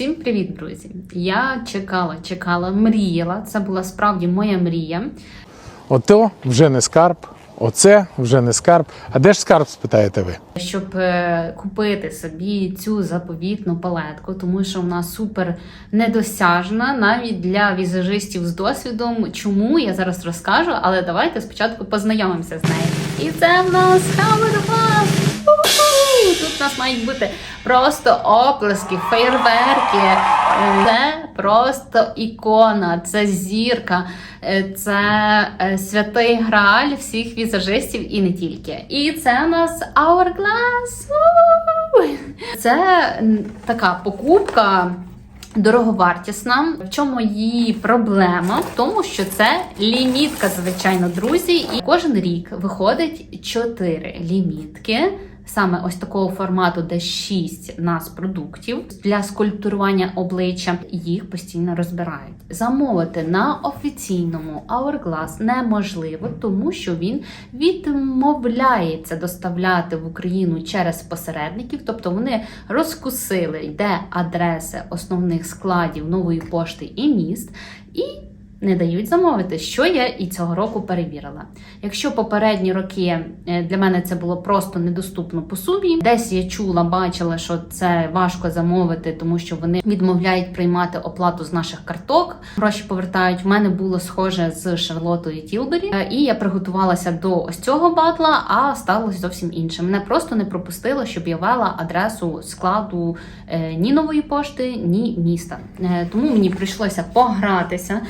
Всім привіт, друзі! Я чекала, чекала, мріяла. Це була справді моя мрія. Ото вже не скарб, оце вже не скарб. А де ж скарб, спитаєте ви? щоб е, купити собі цю заповітну палетку, тому що вона супер недосяжна навіть для візажистів з досвідом. Чому я зараз розкажу, але давайте спочатку познайомимося з нею. І це в нас! Уху! Тут у нас мають бути просто оплески, фейерверки. Це просто ікона, це зірка, е, це е, святий грааль всіх візажистів і не тільки. І це у нас Hourglass. Це така покупка. Дороговартісна. В чому її проблема? В тому, що це лімітка, звичайно, друзі, і кожен рік виходить 4 лімітки. Саме ось такого формату, де 6 нас продуктів для скульптурування обличчя їх постійно розбирають. Замовити на офіційному Hourglass неможливо, тому що він відмовляється доставляти в Україну через посередників, тобто вони розкусили, де адреси основних складів нової пошти і міст, і не дають замовити, що я і цього року перевірила. Якщо попередні роки е, для мене це було просто недоступно по сумі, десь я чула, бачила, що це важко замовити, тому що вони відмовляють приймати оплату з наших карток. Гроші повертають. В мене було схоже з Шарлотою Тілбері, Е, і я приготувалася до ось цього батла, а сталося зовсім інше. Мене просто не пропустило, щоб я вела адресу складу е, ні нової пошти, ні міста. Тому мені прийшлося погратися,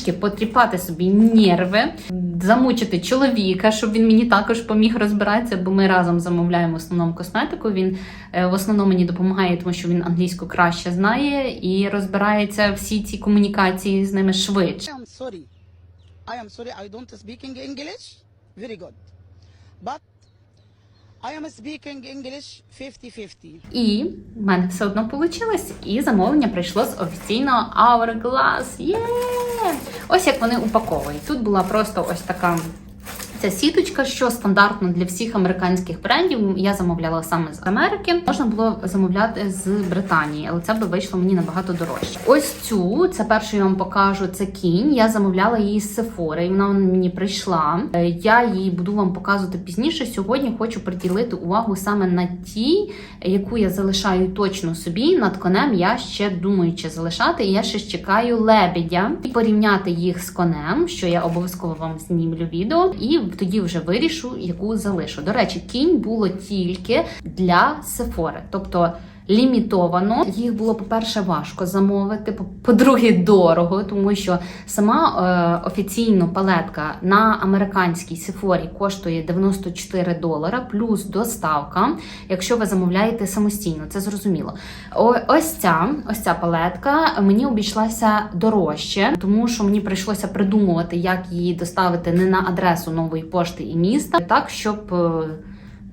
потріпати собі нерви, замучити чоловіка, щоб він мені також поміг розбиратися, бо ми разом замовляємо в основному косметику. Він е, в основному мені допомагає, тому що він англійську краще знає і розбирається всі ці комунікації з ними швидше. I am sorry. I don't speaking English. Very good. But I am speaking English 50-50. І в мене все одно вийшло, і замовлення прийшло з офіційного Hourglass. Є! Ось як вони упаковують. Тут була просто ось така. Ця сіточка, що стандартно для всіх американських брендів, я замовляла саме з Америки. Можна було замовляти з Британії, але це би вийшло мені набагато дорожче. Ось цю це першу я вам покажу. Це кінь. Я замовляла її з Sephora, і вона мені прийшла. Я її буду вам показувати пізніше. Сьогодні хочу приділити увагу саме на ті, яку я залишаю точно собі. Над конем я ще думаю, чи залишати. І я ще чекаю лебедя і порівняти їх з конем, що я обов'язково вам знімлю відео, і тоді вже вирішу, яку залишу. До речі, кінь було тільки для Сефори, тобто. Лімітовано їх було, по-перше, важко замовити. по- По-друге, дорого, тому що сама е, офіційно палетка на американській Сефорі коштує 94 долара, плюс доставка, якщо ви замовляєте самостійно, це зрозуміло. О, ось ця ось ця палетка мені обійшлася дорожче, тому що мені прийшлося придумувати, як її доставити не на адресу нової пошти і міста, так щоб.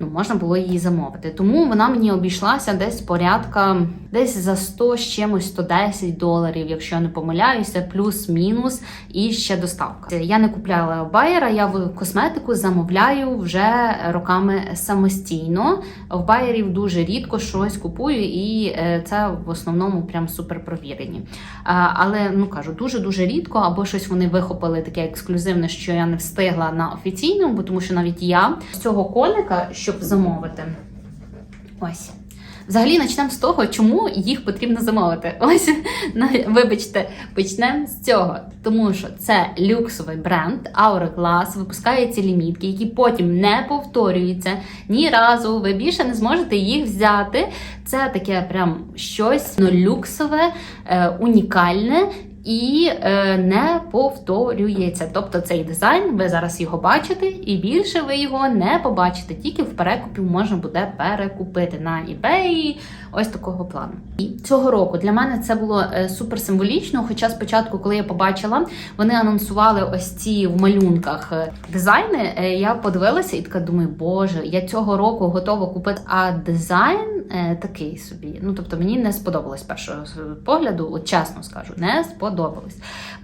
Ну, можна було її замовити. Тому вона мені обійшлася десь порядка, десь за 100 з чимось 110 доларів, якщо я не помиляюся, плюс-мінус, і ще доставка. Я не купляла Байера, я в косметику замовляю вже роками самостійно. В Байерів дуже рідко щось купую, і е, це в основному прям супер провірені. Але ну кажу, дуже дуже рідко, або щось вони вихопили таке ексклюзивне, що я не встигла на офіційному, тому що навіть я з цього коника, щоб замовити. Ось. Взагалі почнемо з того, чому їх потрібно замовити. Ось вибачте, почнемо з цього. Тому що це люксовий бренд Hourglass, випускає ці лімітки, які потім не повторюються ні разу. Ви більше не зможете їх взяти. Це таке прям щось ну, люксове, е, унікальне. І е, не повторюється. Тобто цей дизайн, ви зараз його бачите, і більше ви його не побачите. Тільки в перекупі можна буде перекупити на eBay, ось такого плану. І цього року для мене це було е, супер символічно. Хоча спочатку, коли я побачила, вони анонсували ось ці в малюнках е, дизайни. Я подивилася і така думаю, боже, я цього року готова купити. А дизайн такий собі. Ну, тобто мені не сподобалось першого погляду, от чесно скажу, не сподобалось.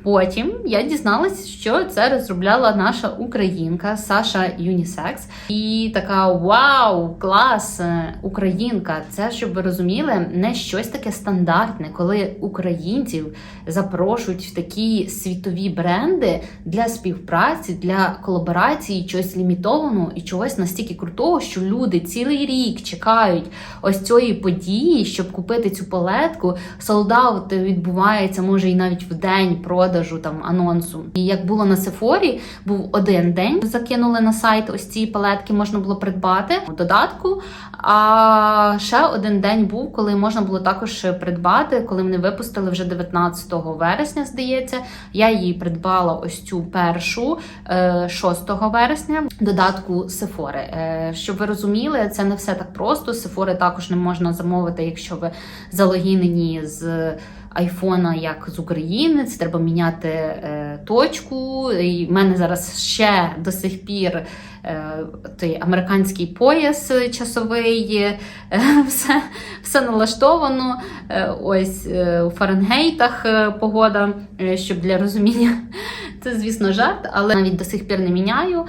Потім я дізналась, що це розробляла наша українка Саша Юнісекс. І така вау, клас, е, українка. Це щоб ви розуміли, не щось таке стандартне, коли українців запрошують в такі світові бренди для співпраці, для колаборації, чогось лімітованого і чогось настільки крутого, що люди цілий рік чекають ось цієї події, щоб купити цю палетку. Солдат відбувається, може, і навіть в день продажу там анонсу. І як було на Сефорі, був один день. Закинули на сайт ось ці палетки, можна було придбати в додатку. А ще один день був, коли можна було також придбати, коли вони випустили вже 19 вересня, здається. Я її придбала ось цю першу е, 6 вересня додатку Сефори. Е, Щоб ви розуміли, це не все так просто. Сефори також не можна замовити, якщо ви залогінені з айфона як з України. Це треба міняти е, точку. І в мене зараз ще до сих пір е, той американський пояс часовий, е, все, все налаштовано. Е, ось е, у Фаренгейтах е, погода, е, щоб для розуміння. Це, звісно, жарт, але навіть до сих пір не міняю,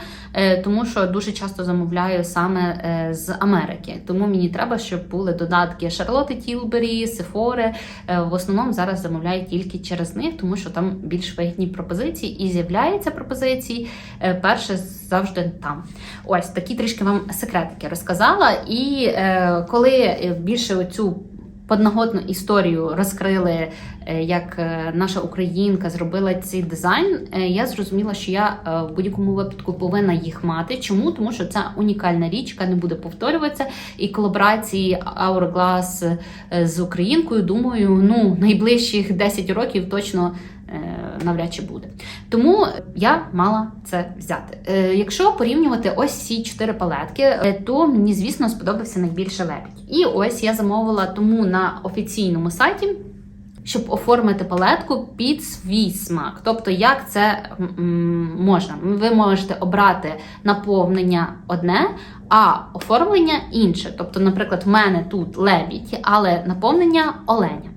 тому що дуже часто замовляю саме е, з Америки. Тому мені треба, щоб були додатки Шарлотти Тілбері, Сефори. Е, В основному зараз замовляю тільки через них, тому що там більш вигідні пропозиції і з'являються пропозиції е, перше завжди там. Ось такі трішки вам секретики розказала. І е, коли е, більше оцю подноготну історію розкрили, е, як е, наша українка зробила цей дизайн, е, я зрозуміла, що я в будь-якому випадку повинна їх мати. Чому? Тому що це унікальна річ, яка не буде повторюватися. І колаборації Hourglass з українкою, думаю, ну найближчих 10 років точно. Е, Навряд чи буде. Тому я мала це взяти. Е, якщо порівнювати ось ці чотири палетки, е, то мені, звісно, сподобався найбільше лебідь. І ось я замовила тому на офіційному сайті. Щоб оформити палетку під свій смак. Тобто, як це можна? Ви можете обрати наповнення одне, а оформлення інше. Тобто, наприклад, в мене тут лебідь, але наповнення оленя.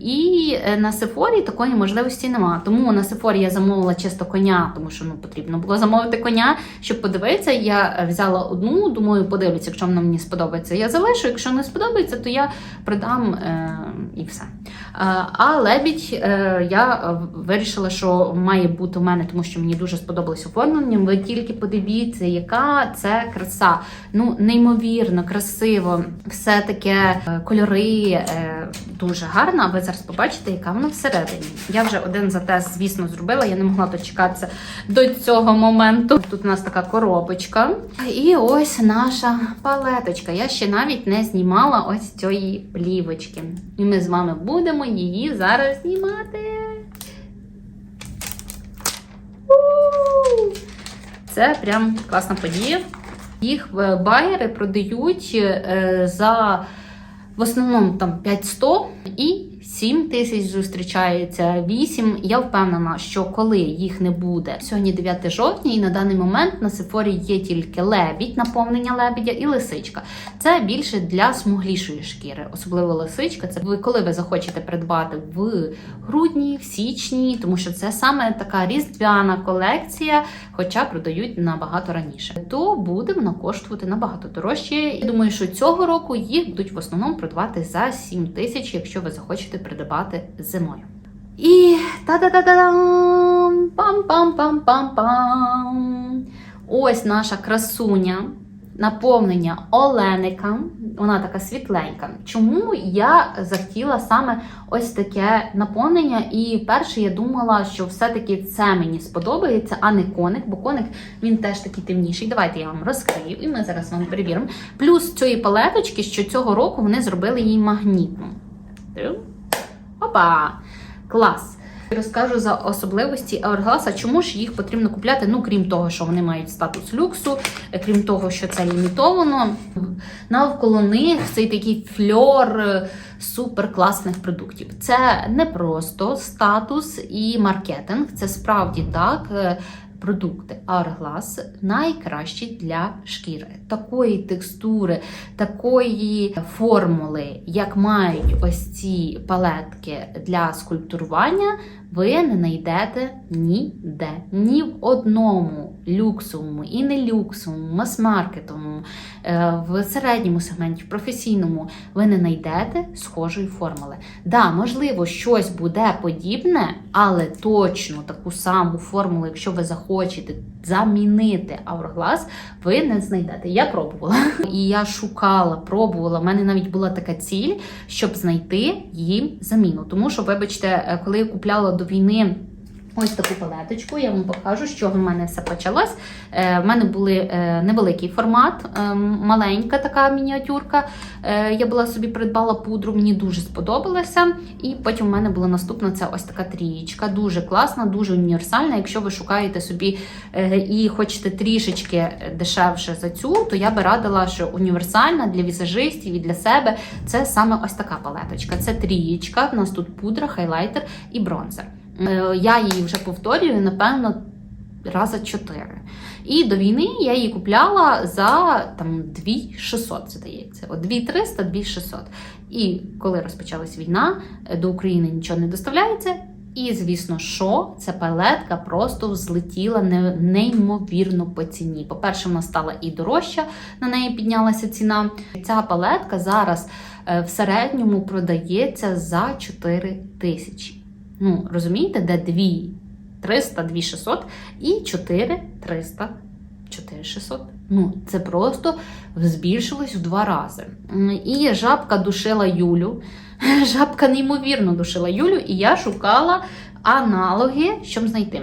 І е, на Сефорі такої можливості нема. Тому на Сефорі я замовила чисто коня, тому що ну, потрібно було замовити коня, щоб подивитися. Я взяла одну, думаю, подивлюся, якщо вона мені сподобається, я залишу. Якщо не сподобається, то я продам е, і все. Е, А лебідь е, я вирішила, що має бути у мене, тому що мені дуже сподобалось оформлення. Ви тільки подивіться, яка це краса. Ну, неймовірно, красиво, все таке кольори е, дуже гарно. Ви зараз побачите, яка вона всередині. Я вже один затест, звісно, зробила. Я не могла дочекатися до цього моменту. Тут у нас така коробочка. І ось наша палеточка. Я ще навіть не знімала ось цієї плівочки. І ми з вами будемо її зараз знімати. У! Це прям класна подія. Їх е, байери продають е, за в основному там 500 і 7 тисяч зустрічається 8. Я впевнена, що коли їх не буде сьогодні 9 жовтня, і на даний момент на Сефорі є тільки лебідь, наповнення лебедя і лисичка. Це більше для смуглішої шкіри, особливо лисичка. Це ви коли ви захочете придбати в грудні, в січні, тому що це саме така різдвяна колекція, хоча продають набагато раніше. То буде вона коштувати набагато дорожче. І думаю, що цього року їх будуть в основному продавати за 7 тисяч, якщо ви захочете придбати зимою. І та-да-да-дам! Пам-пам-пам-пам-пам! Ось наша красуня. Наповнення Оленика, вона така світленька. Чому я захотіла саме ось таке наповнення? І перше я думала, що все-таки це мені сподобається, а не коник, бо коник він теж такий темніший. Давайте я вам розкрию, і ми зараз вам перевіримо. Плюс цієї палеточки, що цього року вони зробили її магнітну. Опа! Клас! Розкажу за особливості Hourglass, чому ж їх потрібно купляти, ну крім того, що вони мають статус люксу, е, крім того, що це лімітовано. Навколо них цей такий фльор е, суперкласних продуктів. Це не просто статус і маркетинг, це справді так. Продукти Hourglass найкращі для шкіри. Такої текстури, такої формули, як мають ось ці палетки для скульптурування, ви не знайдете ніде. Ні в одному люксовому і не люксовому, мас-маркетовому, е, в середньому сегменті, в професійному ви не знайдете схожої формули. Да, можливо, щось буде подібне, але точно таку саму формулу, якщо ви захочете замінити Hourglass, ви не знайдете. Я пробувала. І я шукала, пробувала. У мене навіть була така ціль, щоб знайти їм заміну. Тому що, вибачте, е, коли я купляла до війни. Ось таку палеточку, я вам покажу, з чого в мене все почалось. Е, в мене були е, невеликий формат, е, маленька така мініатюрка. Я була собі придбала пудру, мені дуже сподобалося. І потім в мене була наступна це ось така трієчка. Дуже класна, дуже універсальна. Якщо ви шукаєте собі і хочете трішечки дешевше за цю, то я би радила, що універсальна для візажистів і для себе це саме ось така палеточка. Це трієчка. У нас тут пудра, хайлайтер і бронзер. Е, Я її вже повторюю, напевно, рази чотири. І до війни я її купляла за там 2600, здається. От 2300, 2600. І коли розпочалась війна, е, до України нічого не доставляється. І, звісно, що ця палетка просто взлетіла неймовірно по ціні. По-перше, вона стала і дорожча, на неї піднялася ціна. Ця палетка зараз е, в середньому продається за 4 тисячі. Ну, розумієте, де 2 300, 2 600 і 4 300, 4 600. Ну, це просто збільшилось в два рази. І жабка душила Юлю. Жабка неймовірно душила Юлю, і я шукала аналоги, щоб знайти.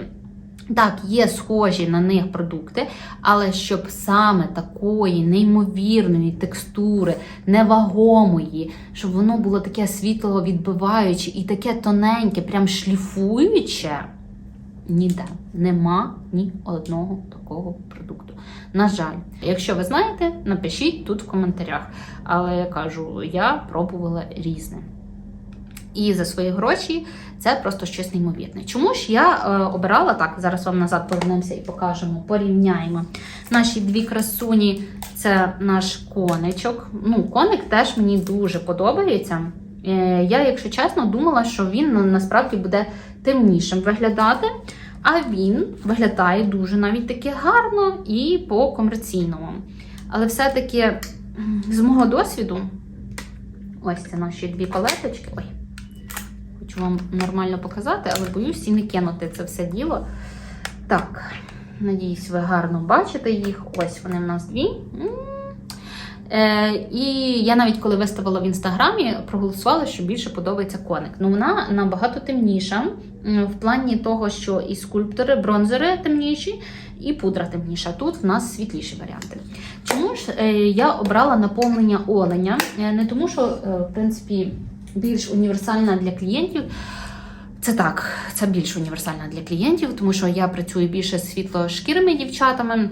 Так, є схожі на них продукти, але щоб саме такої неймовірної текстури, невагомої, щоб воно було таке світло відбиваюче і таке тоненьке, прям шліфуюче, ніде нема ні одного такого продукту. На жаль, якщо ви знаєте, напишіть тут в коментарях. Але я кажу, я пробувала різне. І за свої гроші це просто щось неймовірне. Чому ж я е, обирала так? Зараз вам назад повернемося і покажемо, порівняємо. Наші дві красуні це наш коничок. Ну, коник теж мені дуже подобається. Е, я, якщо чесно, думала, що він насправді буде темнішим виглядати. А він виглядає дуже навіть таки гарно і по комерційному. Але все-таки з мого досвіду, ось це наші дві палеточки. Ой, хочу вам нормально показати, але боюсь і не кинути це все діло. Так, надіюсь, ви гарно бачите їх. Ось вони в нас дві. Е, і я навіть коли виставила в інстаграмі, проголосувала, що більше подобається коник. Ну вона набагато темніша в плані того, що і скульптори, бронзери темніші, і пудра темніша. Тут в нас світліші варіанти. Чому ж е, я обрала наповнення оленя? Е, Не тому, що е, в принципі більш універсальна для клієнтів. Це так, це більш універсальна для клієнтів, тому що я працюю більше з світлошкірими дівчатами.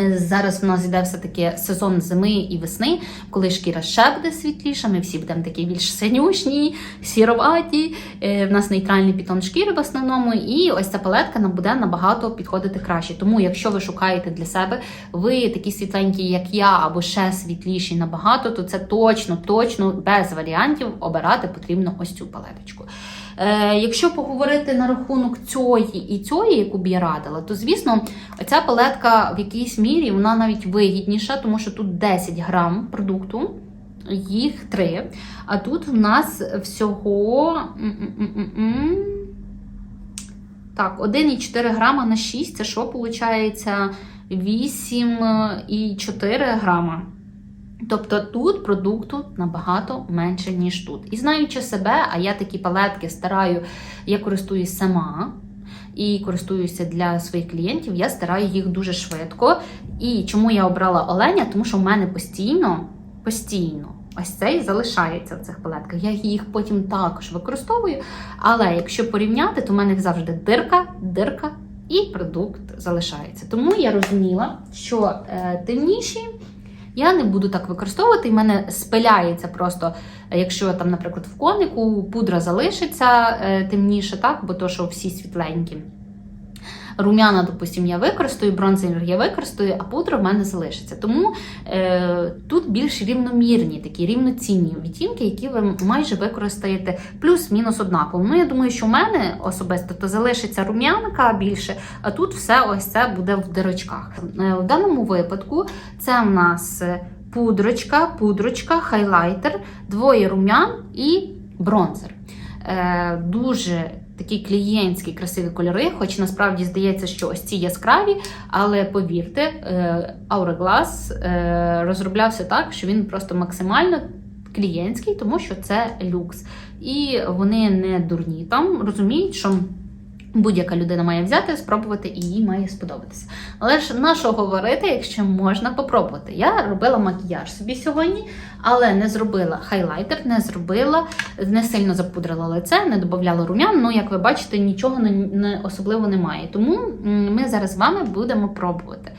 Е, Зараз в нас йде все-таки сезон зими і весни, коли шкіра ще буде світліша, ми всі будемо такі більш синюшні, сіроваті. Е, В нас нейтральний підтон шкіри в основному, і ось ця палетка нам буде набагато підходити краще. Тому, якщо ви шукаєте для себе, ви такі світленькі, як я, або ще світліші набагато, то це точно, точно без варіантів обирати потрібно ось цю палеточку. Е, якщо поговорити на рахунок цієї і цієї, яку б я радила, то звісно, ця палетка в якійсь мірі вона навіть вигідніша, тому що тут 10 грам продукту, їх 3. А тут в нас всього. Так, 1,4 грама на 6, це що виходить? 8,4 грама. Тобто тут продукту набагато менше, ніж тут. І знаючи себе, а я такі палетки стараю, я користуюсь сама і користуюся для своїх клієнтів, я стараю їх дуже швидко. І чому я обрала оленя? Тому що в мене постійно, постійно. Ось цей залишається в цих палетках. Я їх потім також використовую. Але якщо порівняти, то в мене завжди дирка, дирка і продукт залишається. Тому я розуміла, що е, темніші я не буду так використовувати, і мене спиляється просто, якщо там, наприклад, в конику пудра залишиться е, темніше, так, бо то, що всі світленькі. Рум'яна, допустим, я використаю, бронзер я використаю, а пудра в мене залишиться. Тому е, тут більш рівномірні, такі рівноцінні відтінки, які ви майже використаєте плюс-мінус однаково. Ну, я думаю, що в мене особисто то залишиться рум'янка більше, а тут все ось це буде в дирочках. Е, в даному випадку це в нас е, пудрочка, пудрочка, хайлайтер, двоє рум'ян і бронзер. Е, дуже такі клієнтські красиві кольори, хоч насправді здається, що ось ці яскраві, але повірте, е, Hourglass е, розроблявся так, що він просто максимально клієнтський, тому що це люкс. І вони не дурні там, розуміють, що. Будь-яка людина має взяти, спробувати і їй має сподобатися. Але ж на що говорити, якщо можна попробувати? Я робила макіяж собі сьогодні, але не зробила хайлайтер, не зробила, не сильно запудрила лице, не додавала рум'ян. Ну, як ви бачите, нічого не, особливо немає. Тому ми зараз з вами будемо пробувати.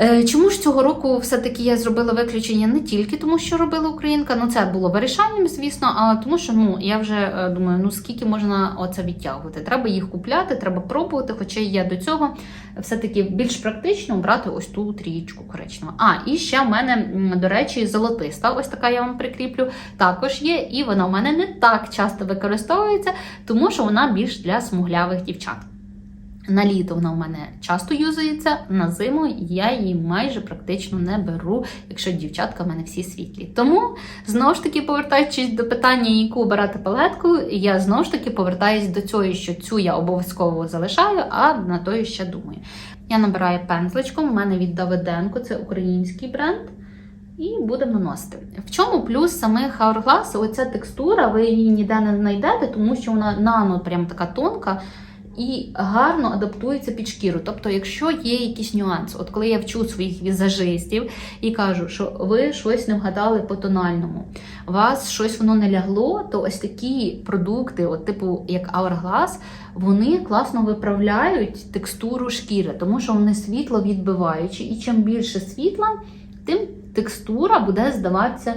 Е, Чому ж цього року все-таки я зробила виключення не тільки тому, що робила українка, ну це було вирішальним, звісно, а тому, що ну я вже е, думаю, ну скільки можна оце відтягувати. Треба їх купляти, треба пробувати. Хоча я до цього все-таки більш практично брати ось ту трієчку коричневу. А, і ще в мене, до речі, золотиста, ось така я вам прикріплю, також є, і вона в мене не так часто використовується, тому що вона більш для смуглявих дівчат. На літо вона в мене часто юзається, на зиму я її майже практично не беру, якщо дівчатка в мене всі світлі. Тому, знову ж таки, повертаючись до питання, яку обирати палетку, я знову ж таки повертаюсь до цього, що цю я обов'язково залишаю, а на тою ще думаю. Я набираю пензличком, в мене від Давиденко, це український бренд. І будемо наносити. В чому плюс самих Hourglass? Оця текстура, ви її ніде не знайдете, тому що вона нано прям така тонка і гарно адаптується під шкіру. Тобто, якщо є якісь нюанси, от коли я вчу своїх візажистів і кажу, що ви щось не вгадали по тональному, вас щось воно не лягло, то ось такі продукти, от типу як Hourglass, вони класно виправляють текстуру шкіри, тому що вони світло відбиваючі, і чим більше світла, тим текстура буде здаватися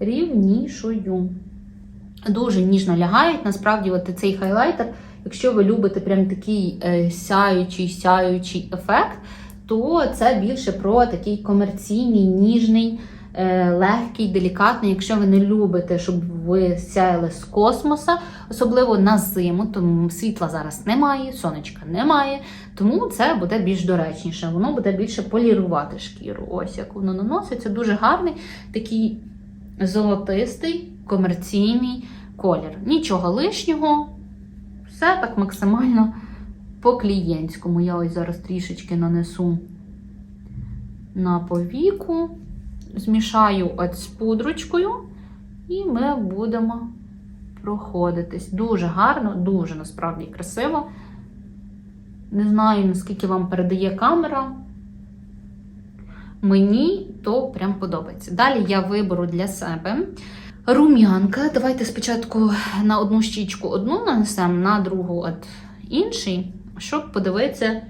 рівнішою. Дуже ніжно лягають. Насправді, от цей хайлайтер, якщо ви любите прям такий е, сяючий, сяючий ефект, то це більше про такий комерційний, ніжний, е, легкий, делікатний. Якщо ви не любите, щоб ви сяяли з космоса, особливо на зиму, тому світла зараз немає, сонечка немає, тому це буде більш доречніше. Воно буде більше полірувати шкіру. Ось як воно наноситься. Дуже гарний такий золотистий, комерційний колір. Нічого лишнього, все так максимально по-клієнтському. Я ось зараз трішечки нанесу на повіку, змішаю от з пудрочкою, і ми будемо проходитись. Дуже гарно, дуже насправді красиво. Не знаю, наскільки вам передає камера. Мені то прям подобається. Далі я виберу для себе рум'янка. Давайте спочатку на одну щічку одну нанесемо, на другу от інший, щоб подивитися,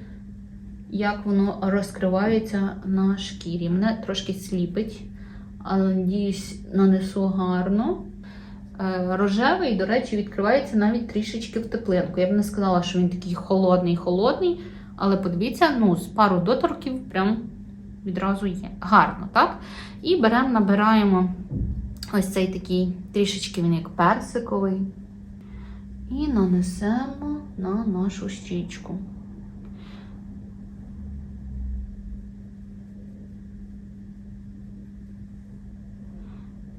як воно розкривається на шкірі. Мене трошки сліпить, але надіюсь, нанесу гарно. Е, Рожевий, до речі, відкривається навіть трішечки в теплинку. Я б не сказала, що він такий холодний-холодний, але подивіться, ну, з пару доторків прям відразу є. Гарно, так? І беремо, набираємо ось цей такий трішечки він як персиковий. І нанесемо на нашу щічку.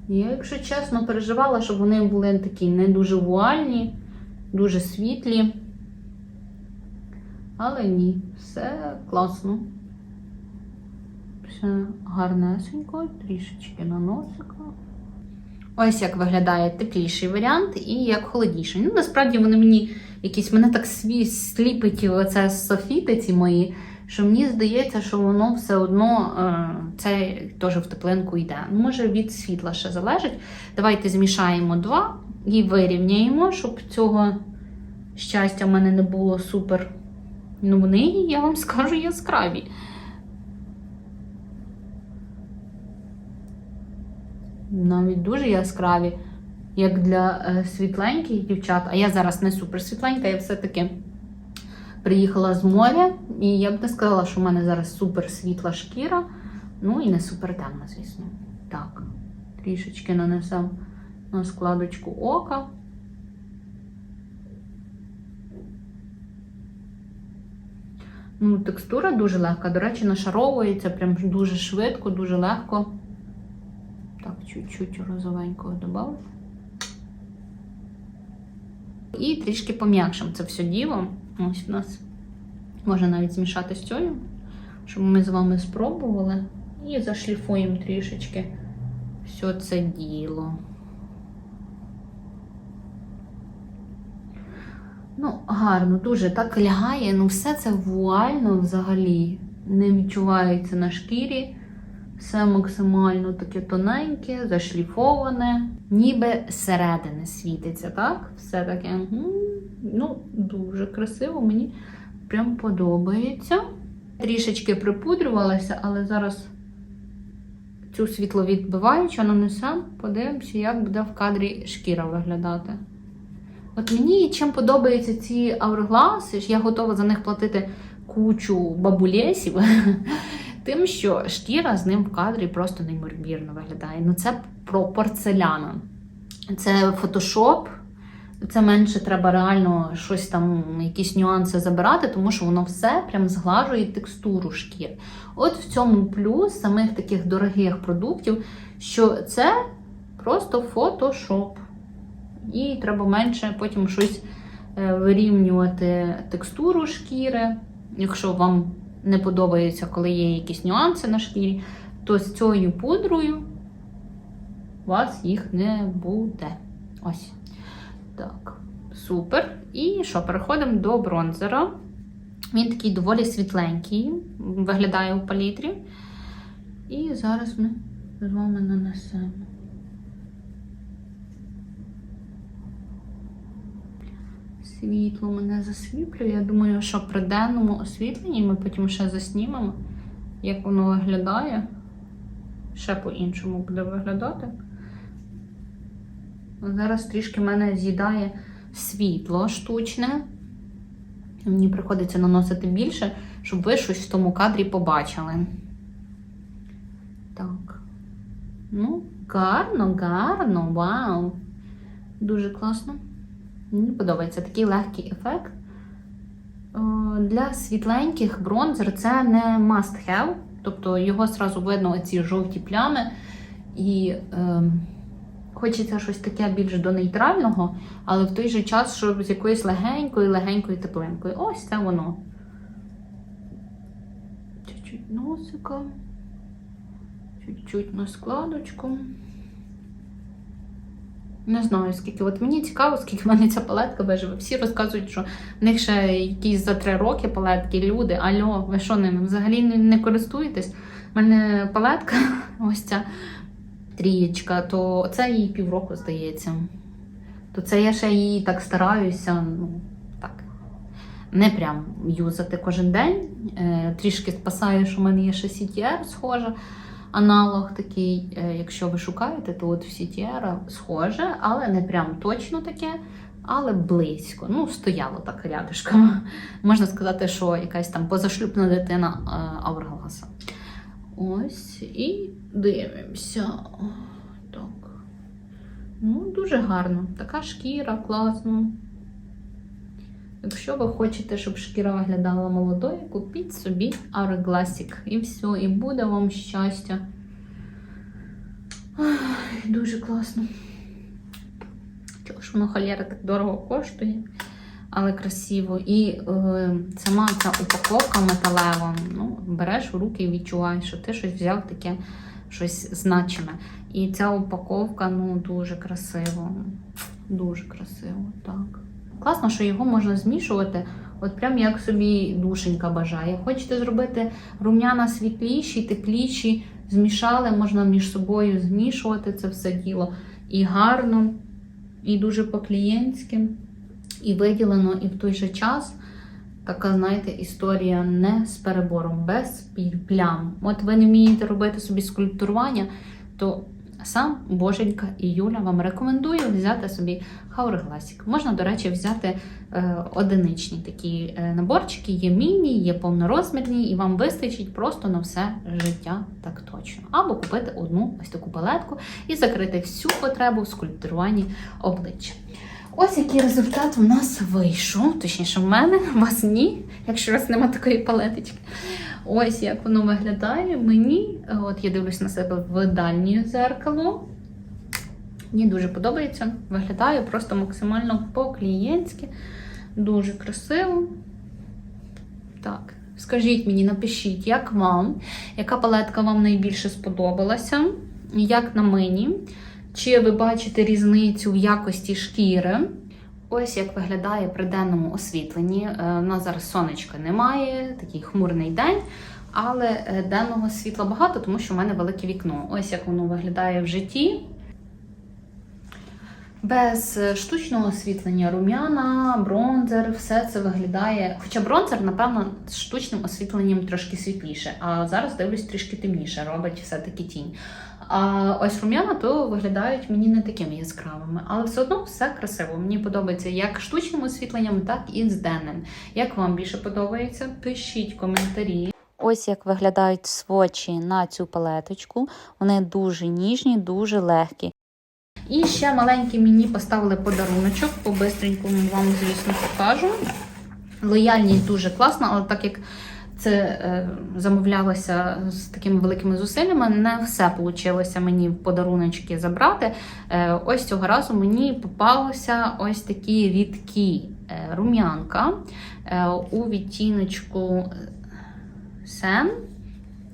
Я, якщо чесно, переживала, щоб вони були такі не дуже вуальні, дуже світлі. Але ні, все класно. Все гарнесенько, трішечки на носика. Ось як виглядає тепліший варіант і як холодніший. Ну, насправді вони мені якісь мене так сві сліпить оце софіти ці мої, що мені здається, що воно все одно е, це теж в теплинку йде. Може від світла ще залежить. Давайте змішаємо два і вирівняємо, щоб цього щастя в мене не було супер. Ну, вони, я вам скажу, яскраві. Навіть дуже яскраві, як для е, світленьких дівчат. А я зараз не супер світленька, я все-таки приїхала з моря, і я б не сказала, що в мене зараз супер світла шкіра. Ну і не супер темна, звісно. Так, трішечки нанесемо на складочку ока. Ну, текстура дуже легка. До речі, нашаровується прям дуже швидко, дуже легко. Чуть-чуть розовенького додав. І трішки пом'якшимо це все діло. Ось у нас можна навіть змішати з цією, щоб ми з вами спробували. І зашліфуємо трішечки все це діло. Ну, гарно, дуже так лягає. Ну, все це вуально взагалі. Не відчувається на шкірі. Все максимально таке тоненьке, зашліфоване, ніби зсередини світиться, так? Все таке. Ну, дуже красиво, мені прям подобається. Трішечки припудрювалася, але зараз цю світловідбиваючу нанесемо, подивимося, як буде в кадрі шкіра виглядати. От мені чим подобаються ці Hourglass, я готова за них платити кучу бабулєсів, тим, що шкіра з ним в кадрі просто неймовірно виглядає. Ну це про порцеляна. Це фотошоп. Це менше треба реально щось там, якісь нюанси забирати, тому що воно все прям зглажує текстуру шкір. От в цьому плюс самих таких дорогих продуктів, що це просто фотошоп. І треба менше потім щось е, вирівнювати текстуру шкіри. Якщо вам не подобається, коли є якісь нюанси на шкірі, то з цією пудрою у вас їх не буде. Ось. Так, супер. І що, переходимо до бронзера. Він такий доволі світленький, виглядає у палітрі. І зараз ми з вами нанесемо. Світло мене засвітлює. Я думаю, що при денному освітленні ми потім ще заснімемо, як воно виглядає. Ще по-іншому буде виглядати. Зараз трішки мене з'їдає світло штучне. Мені приходиться наносити більше, щоб ви щось в тому кадрі побачили. Так. Ну, гарно, гарно, вау. Дуже класно. Мені подобається такий легкий ефект. Е, Для світленьких бронзер це не must have. Тобто його зразу видно оці жовті плями. І е, хочеться щось таке більш до нейтрального, але в той же час, щоб з якоюсь легенькою, легенькою теплинкою. Ось це воно. Чуть-чуть носика. Чуть-чуть на складочку. Не знаю, скільки. От мені цікаво, скільки в мене ця палетка виживе. Всі розказують, що в них ще якісь за три роки палетки, люди. Альо, ви що ними? Взагалі не, користуєтесь? У мене палетка, ось ця трієчка, то це їй півроку здається. То це я ще її так стараюся, ну, так. Не прям юзати кожен день. Е, трішки спасаю, що в мене є ще CTR схожа аналог такий, е, якщо ви шукаєте, то от в CTR схоже, але не прям точно таке, але близько. Ну, стояло так рядышком. Можна сказати, що якась там позашлюбна дитина Авргаласа. Ось, і дивимося. Так. Ну, дуже гарно. Така шкіра, класно. Якщо ви хочете, щоб шкіра виглядала молодою, купіть собі Hourglassic. І все, і буде вам щастя. Ай, дуже класно. Чого ж воно холєра так дорого коштує, але красиво. І е, сама ця упаковка металева, ну, береш в руки і відчуваєш, що ти щось взяв таке щось значиме. І ця упаковка ну, дуже красиво. Дуже красиво, так. Класно, що його можна змішувати, от прям як собі душенька бажає. Хочете зробити рум'яна світліші, тепліші, змішали, можна між собою змішувати це все діло. І гарно, і дуже по-клієнтськи, і виділено, і в той же час. Така, знаєте, історія не з перебором, без плям. От ви не вмієте робити собі скульптурування, то Сам Боженька і Юля вам рекомендую взяти собі Hourglass. Можна, до речі, взяти е, одиничні такі е, наборчики, є міні, є повнорозмірні, і вам вистачить просто на все життя так точно. Або купити одну ось таку палетку і закрити всю потребу в скульптуруванні обличчя. Ось який результат у нас вийшов. Точніше, в мене, у вас ні, якщо у вас немає такої палеточки. Ось як воно виглядає. Мені, е, от я дивлюсь на себе в дальнє зеркало. Мені дуже подобається. Виглядає просто максимально по-клієнтськи. Дуже красиво. Так, скажіть мені, напишіть, як вам, яка палетка вам найбільше сподобалася, як на мені. Чи ви бачите різницю в якості шкіри? Ось як виглядає при денному освітленні. Е, У нас зараз сонечка немає, такий хмурний день, але е, денного світла багато, тому що в мене велике вікно. Ось як воно виглядає в житті. Без е, штучного освітлення рум'яна, бронзер, все це виглядає. Хоча бронзер, напевно, з штучним освітленням трошки світліше, а зараз дивлюсь трішки темніше, робить все-таки тінь. А ось рум'яна то виглядають мені не такими яскравими, але все одно все красиво. Мені подобається як штучним освітленням, так і з денним. Як вам більше подобається? Пишіть коментарі. Ось як виглядають свочі на цю палеточку. Вони дуже ніжні, дуже легкі. І ще маленький мені поставили подаруночок, по-бистренькому вам, звісно, покажу. Лояльність дуже класна, але так як це е, замовлялося з такими великими зусиллями, не все вийшло мені подаруночки забрати. Е, ось цього разу мені попалося ось такі рідкі е, рум'янка у відтіночку Сен.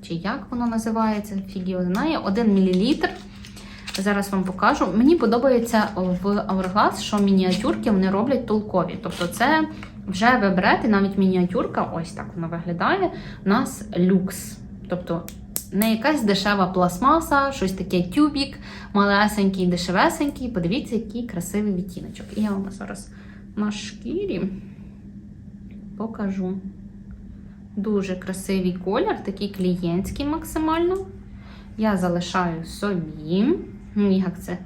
Чи як воно називається? Фіг знає, 1 мл. Зараз вам покажу. Мені подобається в Hourglass, що мініатюрки вони роблять толкові. Тобто, це вже ви берете навіть мініатюрка, ось так вона виглядає. У нас люкс. Тобто не якась дешева пластмаса, щось таке тюбік, малесенький, дешевесенький. Подивіться, який красивий відтіночок. І я вам зараз на шкірі покажу. Дуже красивий колір, такий клієнтський максимально. Я залишаю собі. Як це?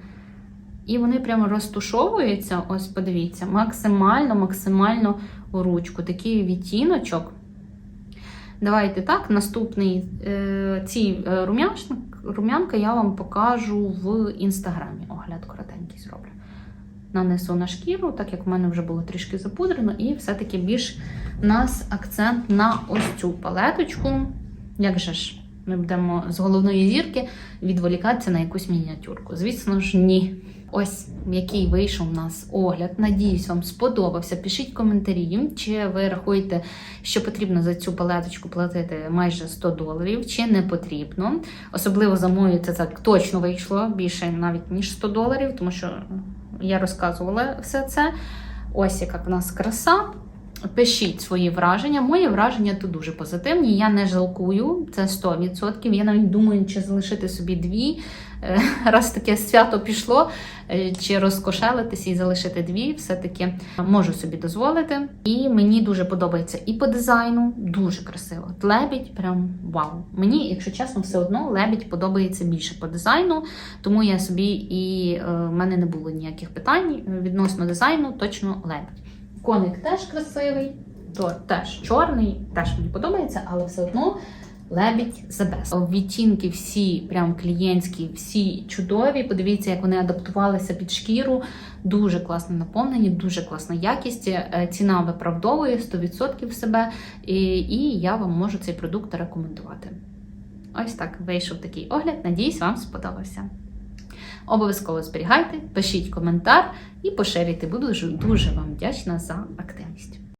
І вони прямо розтушовуються, ось подивіться, максимально, максимально у ручку. Такий відтіночок. Давайте так, наступний е, ці е, рум'янка я вам покажу в інстаграмі. Огляд коротенький зроблю. Нанесу на шкіру, так як в мене вже було трішки запудрено, і все-таки більш у нас акцент на ось цю палеточку. Як же ж, ми будемо з головної зірки відволікатися на якусь мініатюрку? Звісно ж, ні. Ось який вийшов у нас огляд. Надіюсь, вам сподобався. Пишіть коментарі, чи ви рахуєте, що потрібно за цю палеточку платити майже 100 доларів, чи не потрібно. Особливо за мою це так точно вийшло більше навіть ніж 100 доларів, тому що я розказувала все це. Ось яка в нас краса. Пишіть свої враження. Мої враження тут дуже позитивні. Я не жалкую, це 100%. Я навіть думаю, чи залишити собі дві. Е, Раз таке свято пішло, е, чи розкошелитися і залишити дві, все-таки можу собі дозволити. І мені дуже подобається і по дизайну, дуже красиво. Лебідь, прям вау. Мені, якщо чесно, все одно лебідь подобається більше по дизайну, тому я собі і е, в мене не було ніяких питань відносно дизайну, точно лебідь. Коник теж красивий, то теж чорний, теж мені подобається, але все одно лебідь the best. Відтінки всі прям клієнтські, всі чудові. Подивіться, як вони адаптувалися під шкіру. Дуже класно наповнені, дуже класна якість. Е, Ціна виправдовує 100% себе, і, і я вам можу цей продукт рекомендувати. Ось так вийшов такий огляд. Надіюсь, вам сподобався. Обов'язково зберігайте, пишіть коментар і поширюйте. Буду дуже, вам вдячна за активність.